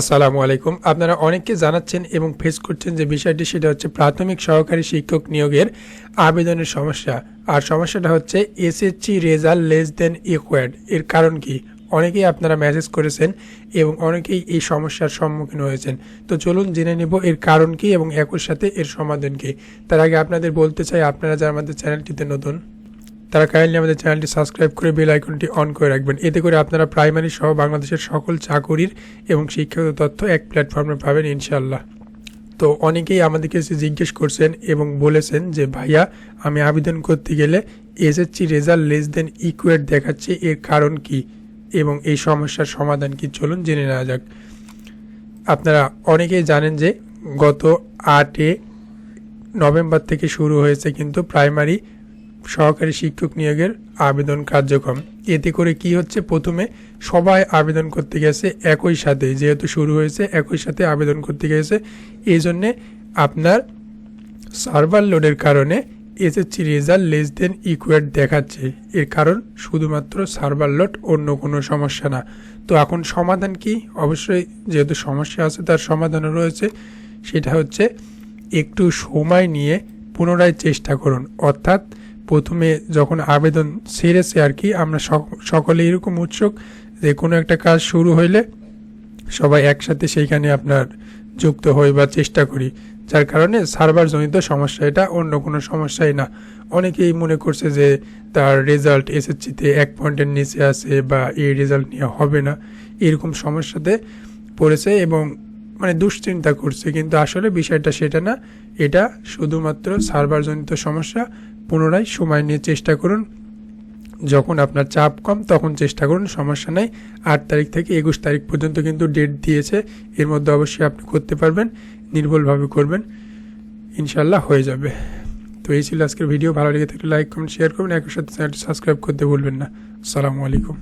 আসসালামু আলাইকুম। আপনারা অনেককে জানাচ্ছেন এবং ফেস করছেন যে বিষয়টি, সেটা হচ্ছে প্রাথমিক সহকারী শিক্ষক নিয়োগের আবেদনের সমস্যা। আর সমস্যাটা হচ্ছে SSC result less than equal এর কারণ কি? অনেকেই আপনারা মেসেজ করেছেন এবং অনেকেই এই সমস্যার সম্মুখীন হয়েছেন। তো চলুন জেনে নেব এর কারণ কি এবং একই সাথে এর সমাধান কি। তার আগে আপনাদের বলতে চাই, আপনারা যারা আমাদের চ্যানেলটিতে নতুন তারা কাইন্ডলি আমাদের চ্যানেলটি সাবস্ক্রাইব করে বেল আইকনটি অন করে রাখবেন। এতে করে আপনারা প্রাইমারি সহ বাংলাদেশের সকল চাকুরির এবং শিক্ষাগত তথ্য এক প্ল্যাটফর্মে পাবেন ইনশাল্লাহ তো অনেকেই আমাদেরকে এসে জিজ্ঞেস করছেন এবং বলেছেন যে, ভাইয়া, আমি আবেদন করতে গেলে SSC result less than equal দেখাচ্ছে, এর কারণ কি? এবং এই সমস্যার সমাধান কি? চলুন জেনে নেওয়া যাক। আপনারা অনেকেই জানেন যে, গত আটে নভেম্বর থেকে শুরু হয়েছে কিন্তু প্রাইমারি সহকারী শিক্ষক নিয়োগের আবেদন কার্যক্রম। এতে করে কি হচ্ছে? প্রথমে সবাই আবেদন করতে গেছে একই সাথে। যেহেতু শুরু হয়েছে, একই সাথে আবেদন করতে গেছে। এই জন্যে আপনার সার্ভার লোডের কারণে SSC result less than equal দেখাচ্ছে। এর কারণ শুধুমাত্র সার্ভার লোড, অন্য কোনো সমস্যা না। তো এখন সমাধান কি? অবশ্যই যেহেতু সমস্যা আছে, তার সমাধানও রয়েছে। সেটা হচ্ছে একটু সময় নিয়ে পুনরায় চেষ্টা করুন। অর্থাৎ প্রথমে যখন আবেদন সেরেছে আর কি, আমরা সক- সকলে এরকম উৎসুক যে কোনো একটা কাজ শুরু হইলে সবাই একসাথে সেইখানে আপনার যুক্ত হই বা চেষ্টা করি। যার কারণে সার্ভার জনিত সমস্যা এটা, অন্য কোনো সমস্যাই না। অনেকেই মনে করছে যে তার রেজাল্ট এসএসসিতে এক পয়েন্টের নিচে আছে বা এই রেজাল্ট নিয়ে হবে না। এরকম সমস্যাতে পড়েছে এবং মানে দুশ্চিন্তা করছে, কিন্তু আসলে বিষয়টা সেটা না। এটা শুধুমাত্র সার্ভারজনিত সমস্যা, পুনরায় সময় নিয়ে চেষ্টা করুন। যখন আপনার চাপ কম, তখন চেষ্টা করুন, সমস্যা নাই। আট তারিখ থেকে একুশ তারিখ পর্যন্ত কিন্তু ডেট দিয়েছে, এর মধ্যে অবশ্যই আপনি করতে পারবেন, নির্ভুলভাবে করবেন। ইনশাল্লাহ হয়ে যাবে। তো এই ছিল আজকের ভিডিও, ভালো লেগে থাকলে লাইক, কমেন্ট, শেয়ার করবেন একই সাথে চ্যানেলটি সাবস্ক্রাইব করতে ভুলবেন না। আসসালামু আলাইকুম।